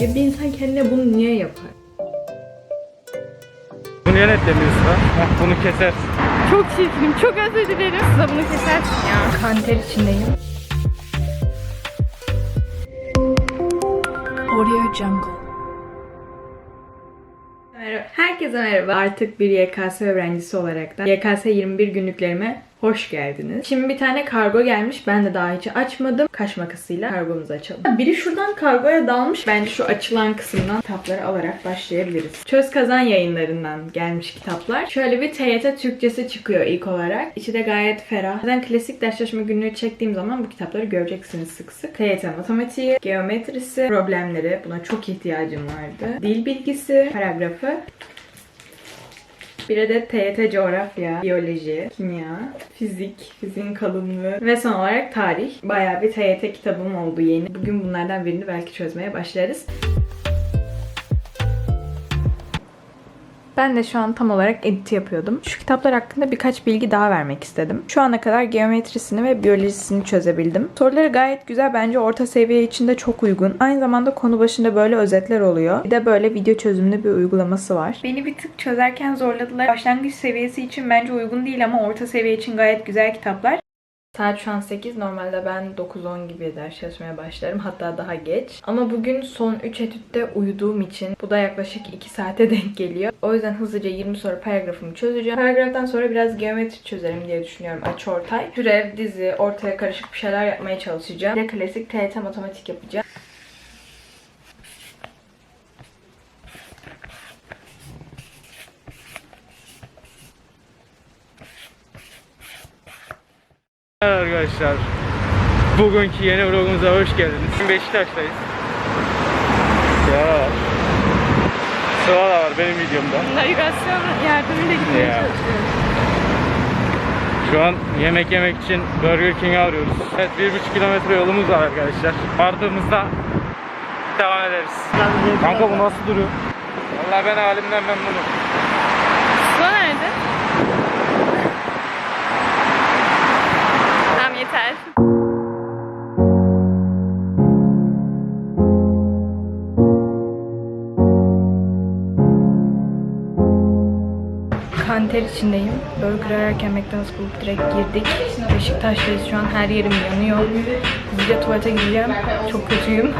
Ya bir insan kendine bunu niye yapar? Bunu niye netlemiyorsun ha? Heh, bunu keser. Çok çirkinim. Çok özür dilerim. Size bunu kesersin ya. Kanter içindeyim. Audio Jungle. Merhaba. Herkese merhaba. Artık bir YKS öğrencisi olarak da YKS 21 günlüklerime hoş geldiniz. Şimdi bir tane kargo gelmiş. Ben de daha hiç açmadım. Kaş makasıyla kargomuzu açalım. Biri şuradan kargoya dalmış. Bence şu açılan kısımdan kitapları alarak başlayabiliriz. Çöz Kazan yayınlarından gelmiş kitaplar. Şöyle bir TYT Türkçesi çıkıyor ilk olarak. İçi de gayet ferah. Zaten klasik ders çalışma günlüğü çektiğim zaman bu kitapları göreceksiniz sık sık. TYT matematiği, geometrisi, problemleri. Buna çok ihtiyacım vardı. Dil bilgisi, paragrafı, bir adet TYT coğrafya, biyoloji, kimya, fizik, fiziğin kalınlığı ve son olarak tarih. Bayağı bir TYT kitabım oldu yeni. Bugün bunlardan birini belki çözmeye başlarız. Ben de şu an tam olarak edit yapıyordum. Şu kitaplar hakkında birkaç bilgi daha vermek istedim. Şu ana kadar geometrisini ve biyolojisini çözebildim. Soruları gayet güzel bence orta seviye için de çok uygun. Aynı zamanda konu başında böyle özetler oluyor. Bir de böyle video çözümlü bir uygulaması var. Beni bir tık çözerken zorladılar. Başlangıç seviyesi için bence uygun değil ama orta seviye için gayet güzel kitaplar. Saat şu an 8. Normalde ben 9-10 gibi ders çalışmaya başlarım. Hatta daha geç. Ama bugün son 3 etütte uyuduğum için bu da yaklaşık 2 saate denk geliyor. O yüzden hızlıca 20 soru paragrafımı çözeceğim. Paragraftan sonra biraz geometri çözerim diye düşünüyorum aç ortay. Türev, dizi, ortaya karışık bir şeyler yapmaya çalışacağım. Bir de klasik TYT matematik yapacağım. Merhaba arkadaşlar. Bugünkü yeni vlogumuza hoş geldiniz. Beşiktaş'tayız. Ya. Sıra da var benim videomda. Navigasyon yardımıyla gitmeye Ya. çalışıyorum. Şu an yemek yemek için Burger King'i arıyoruz. Evet bir buçuk kilometre yolumuz var arkadaşlar. Vardığımızda devam ederiz. Kanka bu nasıl duruyor? Vallahi ben halimden memnunum. Kanter içindeyim. Burger ararken McDonald's bulup direkt girdik. Beşiktaş'tayız şu an. Her yerim yanıyor. Hızlıca tuvalete gideceğim. Çok kötüyüm.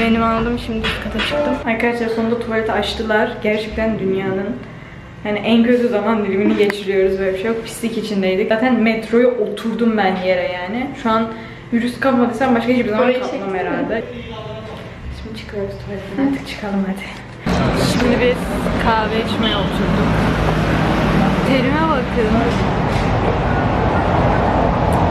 Menümü aldım. Şimdi üst kata çıktım. Arkadaşlar sonunda tuvaleti açtılar. Gerçekten dünyanın yani en kötü zaman dilimini geçiriyoruz böyle bir şey yok. Pislik içindeydik. Zaten metroya oturdum ben yere yani. Şu an virüs kapmadıysam başka hiçbir zaman kapmam herhalde. Şimdi çıkıyoruz tuvaletten. Artık çıkalım hadi. Şimdi biz kahve içmeye oturduk. Terime bakın.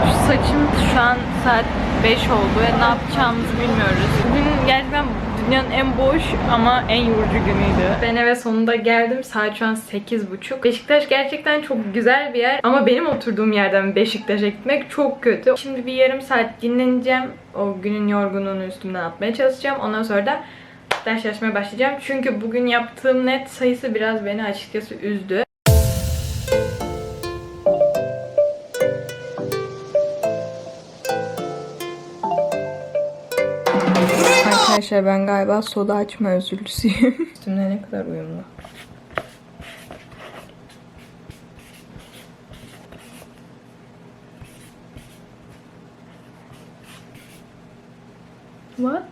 Şu saçım şu an saat 5 oldu ve ne yapacağımızı bilmiyoruz. Bugün gerçekten dünyanın en boş ama en yorucu günüydü. Ben eve sonunda geldim. Saat şu an 8.30. Beşiktaş gerçekten çok güzel bir yer. Ama benim oturduğum yerden Beşiktaş'a gitmek çok kötü. Şimdi bir yarım saat dinleneceğim. O günün yorgunluğunu üstümden atmaya çalışacağım. Ondan sonra da ders çalışmaya başlayacağım. Çünkü bugün yaptığım net sayısı biraz beni açıkçası üzdü. Arkadaşlar ben galiba soda açma özürlüsüyüm. Üstümde ne kadar uyumlu. What?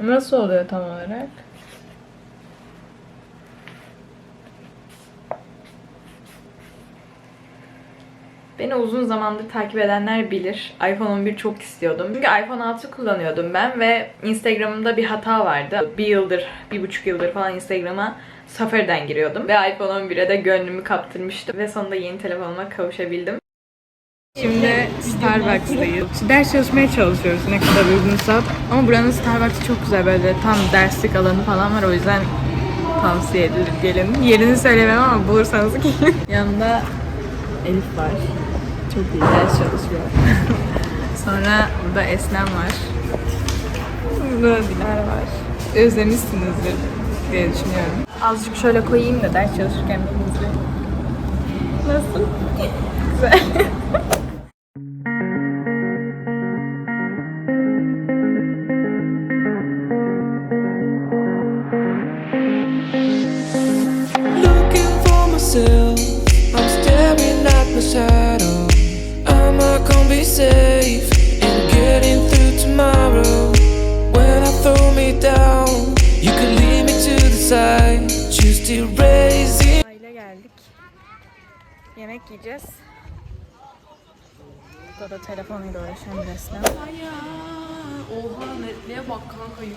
Nasıl oluyor tam olarak? Beni uzun zamandır takip edenler bilir. iPhone 11 çok istiyordum. Çünkü iPhone 6 kullanıyordum ben ve Instagram'ımda bir hata vardı. Bir yıldır, bir buçuk yıldır falan Instagram'a Safari'den giriyordum. Ve iPhone 11'e de gönlümü kaptırmıştım. Ve sonunda yeni telefonuma kavuşabildim. Şimdi Starbucks'tayız. Ders çalışmaya çalışıyoruz ne kadar uygunsa. Ama buranın Starbucks'ı çok güzel böyle tam derslik alanı falan var o yüzden tavsiye edilir gelin. Yerini söylemem ama bulursanız gelin. Yanında Elif var. Çok iyi ders çalışıyor. Sonra burada Eslem var. Burada Dilara var. Özlemişsinizdir diye düşünüyorum. Azıcık şöyle koyayım da ders çalışırken bir izleyin. Nasıl? Güzel. Safe in getting through tomorrow. When I throw me down, you could lead me to the side. Choose to raise it. Aile geldik. Yemek yiyeceğiz. Burada da telefonuyla uğraşan bir resmen. Oha netliğe bak kankayım.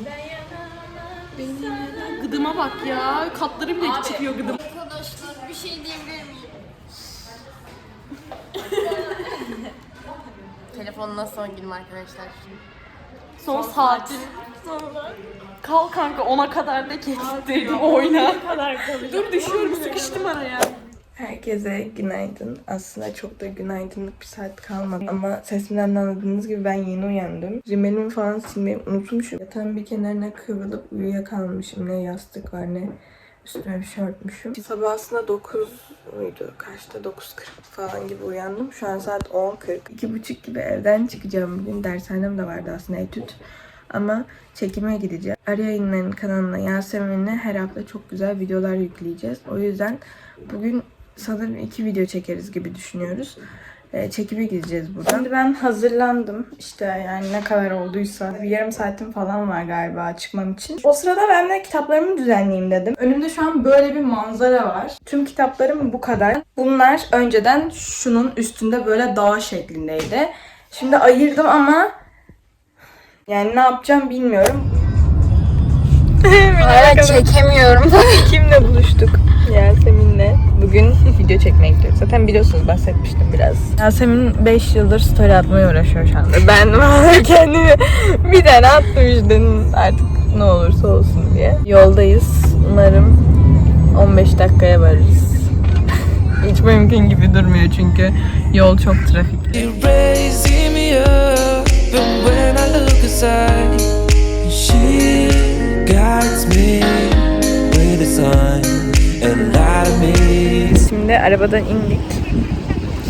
Gıdıma bak ya. Katları bile çıkıyor gıdım. Arkadaşlar bir şey diyebilir miyim? Telefonuna son günüm arkadaşlar. Son saat. Kal kanka ona kadar da kestirdim oyna. Dur düşüyorum sıkıştım araya. Herkese günaydın. Aslında çok da günaydınlık bir saat kalmadı. Ama sesimden de anladığınız gibi ben yeni uyandım. Rimelimi falan silmeyi unutmuşum. Yatağın bir kenarına kıvrılıp uyuyakalmışım. Ne yastık var ne üstüme bir şey örtmüşüm. Sabah aslında 9 muydu? Kaçta? 9.40 falan gibi uyandım. Şu an saat 10.40. 2.30 gibi evden çıkacağım. Bugün dershanem de vardı aslında etüt. Ama çekime gideceğim. Arya Yayınları'nın kanalına Yasemin'le her hafta çok güzel videolar yükleyeceğiz. O yüzden bugün sanırım iki video çekeriz gibi düşünüyoruz. Ee, çekime gideceğiz buradan. Şimdi ben hazırlandım. İşte yani ne kadar olduysa. Bir yarım saatim falan var galiba çıkmam için. O sırada ben de kitaplarımı düzenleyeyim dedim. Önümde şu an böyle bir manzara var. Tüm kitaplarım bu kadar. Bunlar önceden şunun üstünde böyle dağ şeklindeydi. Şimdi ayırdım ama yani ne yapacağım bilmiyorum. Hala çekemiyorum. Kimle buluştuk? Yasemin'le. Bugün video çekmeye gidiyoruz. Zaten biliyorsunuz bahsetmiştim biraz. Yasemin 5 yıldır story atmaya uğraşıyor şu anda. Ben valla kendimi bir tane attım işte artık ne olursa olsun diye. Yoldayız. Umarım 15 dakikaya varırız. Hiç mümkün gibi durmuyor çünkü yol çok trafikli. Şimdi arabadan indik.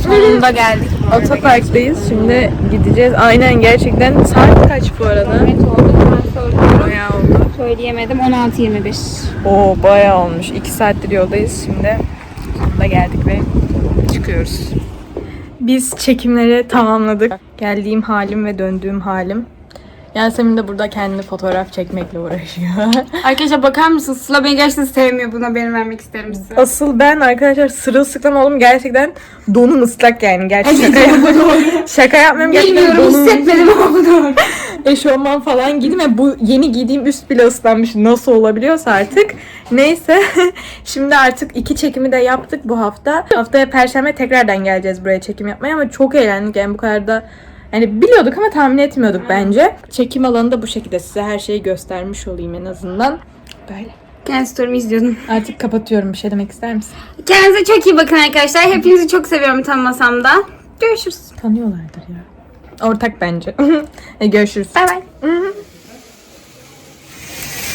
Sonunda geldik. Otoparktayız. Şimdi gideceğiz. Aynen gerçekten. Saat kaç bu arada? Bayağı oldu. Söyleyemedim 16-25. Oo bayağı olmuş. 2 saattir yoldayız şimdi. Sonunda geldik ve çıkıyoruz. Biz çekimleri tamamladık. Geldiğim halim ve döndüğüm halim. Yasemin de burada kendini fotoğraf çekmekle uğraşıyor. Arkadaşlar bakar mısınız? Sıla beni gerçekten sevmiyor. Buna haberini vermek isterim size. Asıl ben arkadaşlar sırılsıklam oldum. Gerçekten donum ıslak yani. Gerçekten şaka, yap- şaka yapmıyorum. Gerçekten Bilmiyorum donum hissetmedim ama bunu. eşofman falan giydim ve bu yeni giydiğim üst bile ıslanmış. Nasıl olabiliyorsa artık. Neyse. Şimdi artık iki çekimi de yaptık bu hafta. Haftaya perşembe tekrardan geleceğiz buraya çekim yapmaya ama çok eğlendik. Yani bu kadar da yani biliyorduk ama tahmin etmiyorduk bence. Çekim alanı da bu şekilde size her şeyi göstermiş olayım en azından. Böyle. Kendi story'mi izliyordum. Artık kapatıyorum. Bir şey demek ister misin? Kendinize çok iyi bakın arkadaşlar. Hepinizi çok seviyorum tanımasam da. Görüşürüz. Tanıyorlardır ya. Ortak bence. E, Görüşürüz. Bay bay.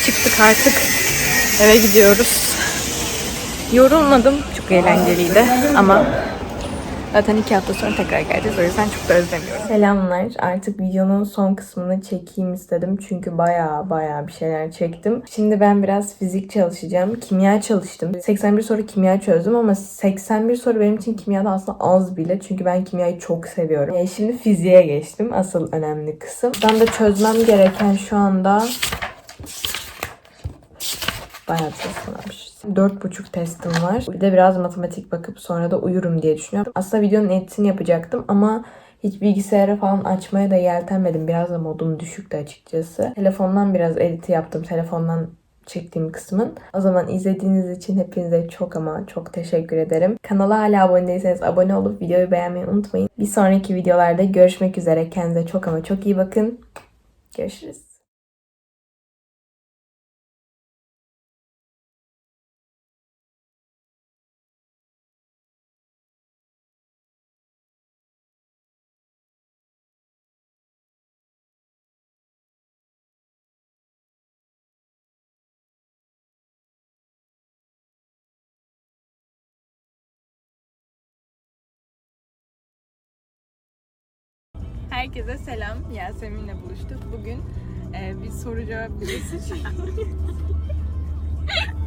Çıktık artık. Eve gidiyoruz. Yorulmadım. Çok eğlenceliydi ama Zaten iki hafta sonra tekrar geleceğiz. O yüzden çok da özlemiyorum. Selamlar. Artık videonun son kısmını çekeyim istedim. Çünkü baya baya bir şeyler çektim. Şimdi ben biraz fizik çalışacağım. Kimya çalıştım. 81 soru kimya çözdüm ama 81 soru benim için kimyada aslında az bile. Çünkü ben kimyayı çok seviyorum. Yani şimdi fiziğe geçtim. Asıl önemli kısım. Ben de çözmem gereken şu anda bayağı bir şey 4,5 testim var. Bir de biraz matematik bakıp sonra da uyurum diye düşünüyorum. Aslında videonun editini yapacaktım ama hiç bilgisayara falan açmaya da yeltenmedim. Biraz da modum düşüktü açıkçası. Telefondan biraz editi yaptım. Telefondan çektiğim kısmın. O zaman izlediğiniz için hepinize çok ama çok teşekkür ederim. Kanala hala abone değilseniz abone olup videoyu beğenmeyi unutmayın. Bir sonraki videolarda görüşmek üzere. Kendinize çok ama çok iyi bakın. Görüşürüz. Herkese selam. Yasemin'le buluştuk. Bugün e, bir soru cevap çekiyoruz.